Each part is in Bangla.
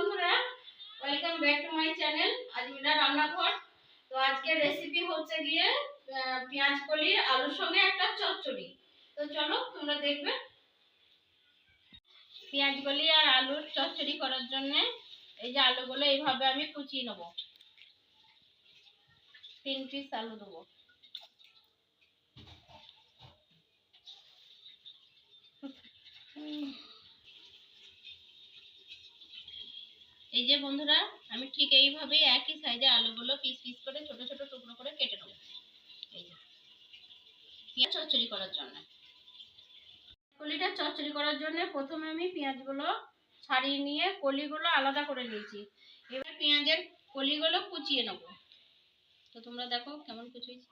বন্ধুরা welcome back to my channel Ajmira রান্নাঘর। তো আজকের রেসিপি হচ্ছে গিয়ে পেঁয়াজ কলির আলুর সঙ্গে একটা চচ্চড়ি। তো চলো, তোমরা দেখবে। পেঁয়াজ কলি আর আলুর চচ্চড়ি করার জন্য এই যে আলুগুলো এইভাবে আমি কুচিয়ে নেব। তিন পিস আলু দেবো। এই যে বন্ধুরা আমি ঠিক এইভাবে একই সাইজে আলুগুলো পিস পিস করে ছোট ছোট টুকরো করে কেটে নেব। এই যে। পেঁয়াজ চচ্চড়ি করার জন্য। কলিটা চচ্চড়ি করার জন্য প্রথমে আমি পেঁয়াজগুলো ছাড়িয়ে নিয়ে কলিগুলো আলাদা করে নিয়েছি। এবার পেঁয়াজের কলিগুলো কুচিয়ে নেব। তো তোমরা দেখো কেমন কুচিয়েছি।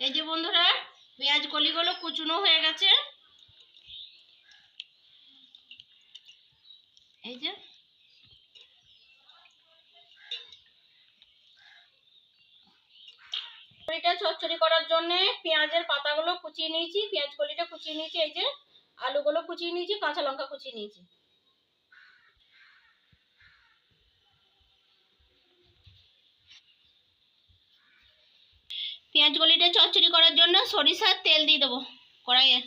এই যে বন্ধুরা পেঁয়াজ কলিগুলো কুচুনো হয়ে গেছে। এই যে। কলিটা চচ্চড়ি করার জন্য পেঁয়াজের পাতাগুলো কুচিয়ে নিয়েছি, পেঁয়াজ কলিটা কুচিয়ে নিয়েছি, এই যে আলুগুলো কুচিয়ে নিয়েছি, কাঁচা লঙ্কা কুচিয়ে নিয়েছি। পেঁয়াজ কলিটা চচ্চড়ি করার জন্য সরিষার তেল দিয়ে দেবো কড়াইয়ে।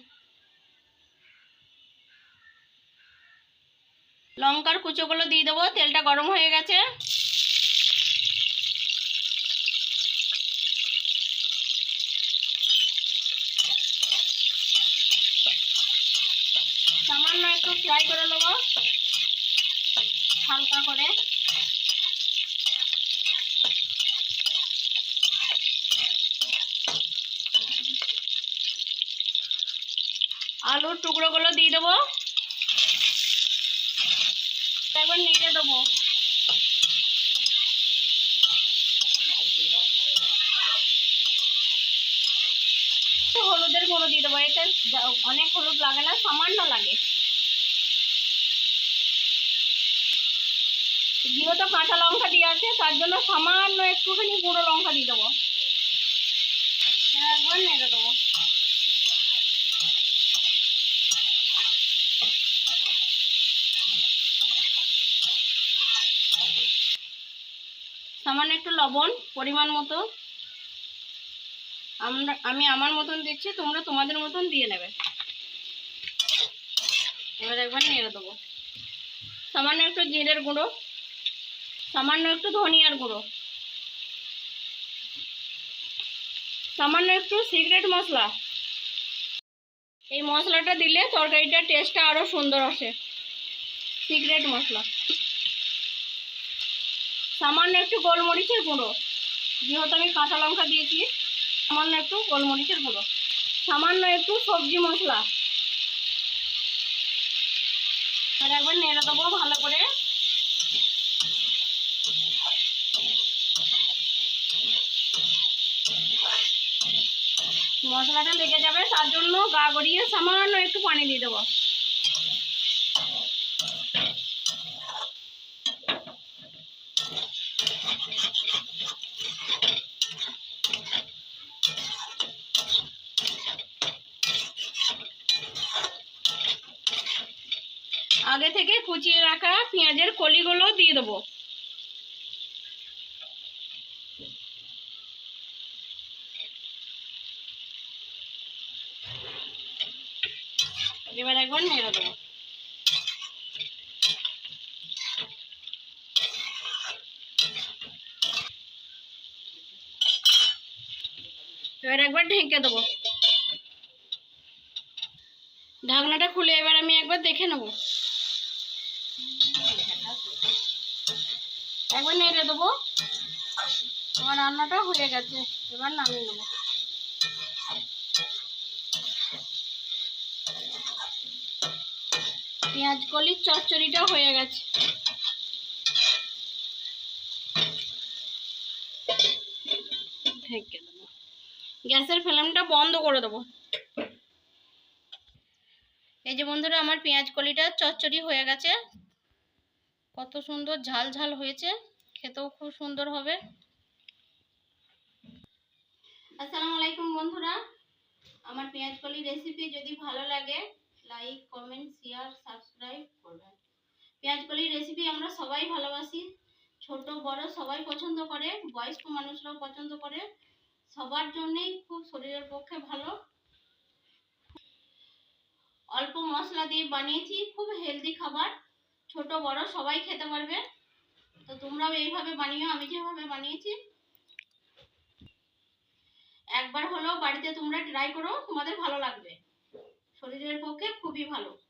লঙ্কার কুচোগুলো দিয়ে দেবো, তেলটা গরম হয়ে গেছে। সামান্য একটু ফ্রাই করে নেব, হালকা করে। আলুর টুকরোগুলো দিয়ে দেবো। একবার নেড়ে দেবো। হলুদের গুঁড়ো দিয়ে দেবো। যা- অনেক হলুদ লাগে না, সামান্য লাগে। যেহেতু কাঁচা লঙ্কা দিয়ে আছে, তার জন্য সামান্য একটুখানি গুঁড়ো লঙ্কা দিয়ে দেবো। একবার নেড়ে দেবো। সামান্য একটু লবণ পরিমাণ মতো। আমরা, আমি আমার মতন দিচ্ছি, তোমরা তোমাদের মতন দিয়ে নেবে। এবার একবার নেড়ে দেবো। সামান্য একটু জিরের গুঁড়ো, সামান্য একটু ধনিয়ার গুঁড়ো, সামান্য একটু সিক্রেট মশলা। এই মশলাটা দিলে তরকারিটার টেস্টটা আরও সুন্দর আসে। সিক্রেট মশলা। সামান্য একটু গোলমরিচের গুঁড়ো। যেহেতু আমি কাঁচা লঙ্কা দিয়েছি, সামান্য একটু গোলমরিচের গুঁড়ো। সামান্য একটু সবজি মশলা। আর একবার নেড়ে দেবো ভালো করে। মশলাটা লেগে যাবে, তার জন্য গা গড়িয়ে সামান্য একটু পানি দিয়ে দেবো। আগে থেকে কুচিয়ে রাখা পেঁয়াজের কলিগুলো দিয়ে দেবো। এবার একবার নেড়ে দেবো। এবার একবার ঢেকে দেবো। ঢাকনাটা খুলে এবার আমি একবার দেখে নেব। একবার নেড়ে দেবো। আমার রান্নাটা হয়ে গেছে, এবার নামিয়ে নেব। পেঁয়াজ কলির চচ্চড়িটা হয়ে গেছে। ঢেকে দেবো। গ্যাসের ফ্লেমটা বন্ধ করে দেবো। এই যে বন্ধুরা, আমার পেঁয়াজ কলিটা চচ্চড়ি হয়ে গেছে। কত সুন্দর ঝাল ঝাল হয়েছে, খেতেও খুব সুন্দর হবে। আসসালামু আলাইকুম বন্ধুরা। আমার পেঁয়াজ কলি রেসিপি যদি ভালো লাগে লাইক কমেন্ট শেয়ার সাবস্ক্রাইব করবেন। পেঁয়াজ কলির রেসিপি আমরা সবাই ভালোবাসি। ছোট, বড় সবাই পছন্দ করে, বয়স্ক মানুষরাও পছন্দ করে। সবার জন্যেই খুব শরীরের পক্ষে ভালো। অল্প মশলা দিয়ে বানিয়েছি, খুব হেলদি খাবার। ছোট, বড়, সবাই খেতে পারবে। তো তোমরাও এইভাবে বানিও, আমি যেভাবে বানিয়েছি। একবার হলেও বাড়িতে তোমরা ট্রাই করো, তোমাদের ভালো লাগবে। শরীরের পক্ষে খুবই ভালো।